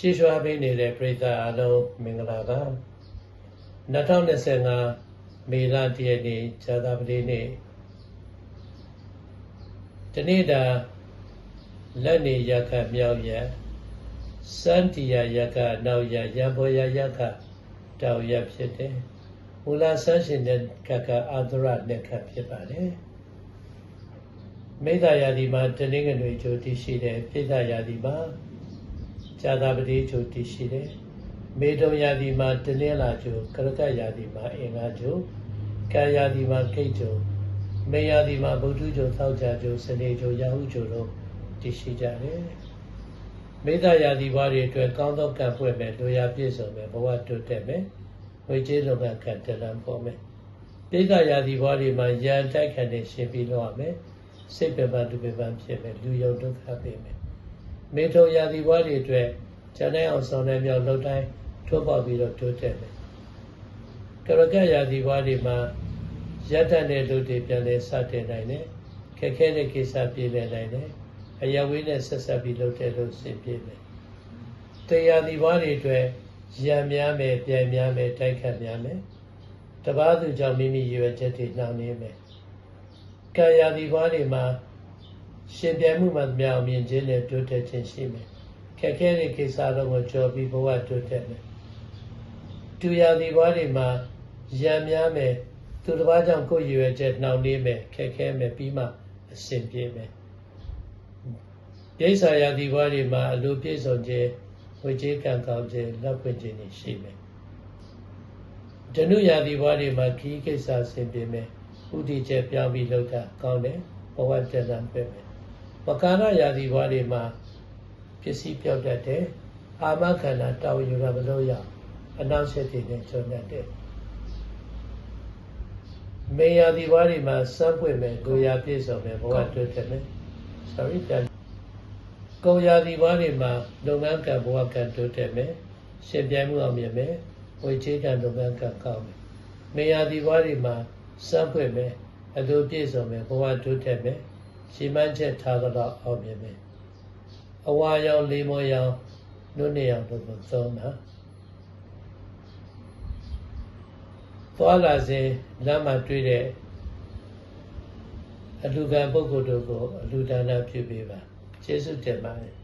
ကြည်ရွှာပေးနေတဲ့ပရိသတ်အားလုံးမင်္ဂလာပါ2025မေလတရက်နေ့ဇာတာပတိနေ့ဒီနေ့တာလက်နေရခမြောက်ရစန္တီယရခနောက်ရရံဘောရရခတောက်ရဖြစ်တယ်မူလဆန်းရှင်တဲ့ကကအာသရလက်ခဖြစ်ပါတယ်မိစ္ဆာယာဒီမှာတနင်္ဂနွေကျိုးတည်ရှိတယ်ပြိဿယာဒီမှာ ဇာတာပတိကျိုးတည်ရှိတယ်မေတုံယာဒီမှာတနင်္လာကျိုးကရကယာဒီမှာအင်္ဂါကျိုးကာယာဒီမှာကိတ်ကျိုးမေယာဒီမှာဗုဒ္ဓကျိုးသောက်ကြကျိုးစနေကျိုးရာဟုကျိုးတို့တည်ရှိကြတယ်မေတ္တာယာဒီဘွားတွေအတွက်ကောင်းသောကံဖွင့်မယ်လူရာပြည့်စုံမယ်ဘဝတိုးတက်မယ်ဝိကျေးလုံကကံတလန်းပေါ်မယ်ပိဋကယာဒီဘွားတွေမှာရန်တိုက်ခံနေရှင်ပြီးတော့ရမယ်စိတ်ပင်ပန်းဒုပင်ပန်းဖြစ်မယ်လူယုံဒုက္ခပေးမယ် မေထုံယာဒီဘွားတွေအတွက်ဇန်တဲ့အောင်ဆောင်တဲ့မြောက်လှုပ်တိုင်းထိုးပေါက်ပြီးတော့တိုးတက်မယ်ကရကယာဒီဘွားတွေမှာရတ္တတဲ့လူတွေပြန်လဲစတင်နိုင်တယ်ခက်ခဲတဲ့ကိစ္စပြေလည်နိုင်တယ်အယဝေးနဲ့ဆက်ဆက်ပြီးလုပ်တဲ့လို့ရှင်းပြမယ်တရားဒီဘွားတွေအတွက်ရံများမယ်ပြန်များမယ်တိုက်ခတ်များမယ်တပားသူကြောင့်မိမိရွယ်ချက်တွေနှောင့်နှေးမယ်ကာယဒီဘွားတွေမှာ ရှင်ပြိုင်မှုမှမြောင်မြင်ခြင်းနဲ့တိုးတက်ခြင်းရှိမယ်ခက်ခဲတဲ့ကိစ္စတော့ကိုကြော်ပြီးဘဝတိုးတက်မယ်တူရာဒီဘွားတွေမှာရံများမယ်သူတစ်ပါးကြောင့်ကိုယ်ရွယ်ချက်နှောင့်နှေးမယ်ခက်ခဲမယ်ပြီးမှအရှင်ပြေမယ်ဒိဋ္ဌာယာဒီဘွားတွေမှာအလိုပြည့်စုံခြင်းဝိကျေကံကောင်းခြင်းလက်ဖွင့်ခြင်းတွေရှိမယ်ဓနုယာဒီဘွားတွေမှာခီးကိစ္စဆင်ပြေမယ်ဥဒိချက်ပြောင်းပြီးလောက်တာကောင်းတယ်ဘဝတဏ္ဍာပဲမယ် မကာရယာဒီဘွားတွေမှာပစ္စည်းပြောက်တတ်တယ်အာမခန္ဓာတောင်းယူရမလို့ရအနောက်ဆက်တွေနဲ့ချုံတတ်တယ်မေယာဒီဘွားတွေမှာစမ်းပွင့်မယ်လူရာပြည့်စုံမယ်ဘဝတိုးတက်မယ် sorry ပြန်ကုံရာဒီဘွားတွေမှာလုပ်ငန်းကံဘဝကံတိုးတက်မယ်ရှင်ပြိုင်မှုအောင်မြင်မယ်ဝေချေကံလုပ်ငန်းကံကောင်းမယ်မေယာဒီဘွားတွေမှာစမ်းပွင့်မယ်အလိုပြည့်စုံမယ်ဘဝတိုးတက်မယ် ရှင်းမှန်းချက်ထားတော့အောင်မြင်မယ်အဝါရောင်လေးမောရောင်နုနေရောင်တို့ကိုသုံးတာသွားလာစဉ်လမ်းမှာတွေ့တဲ့အလူကံပုဂ္ဂိုလ်တို့ကိုအလူဒါနပြုပေးပါကျေးဇူးတင်ပါတယ်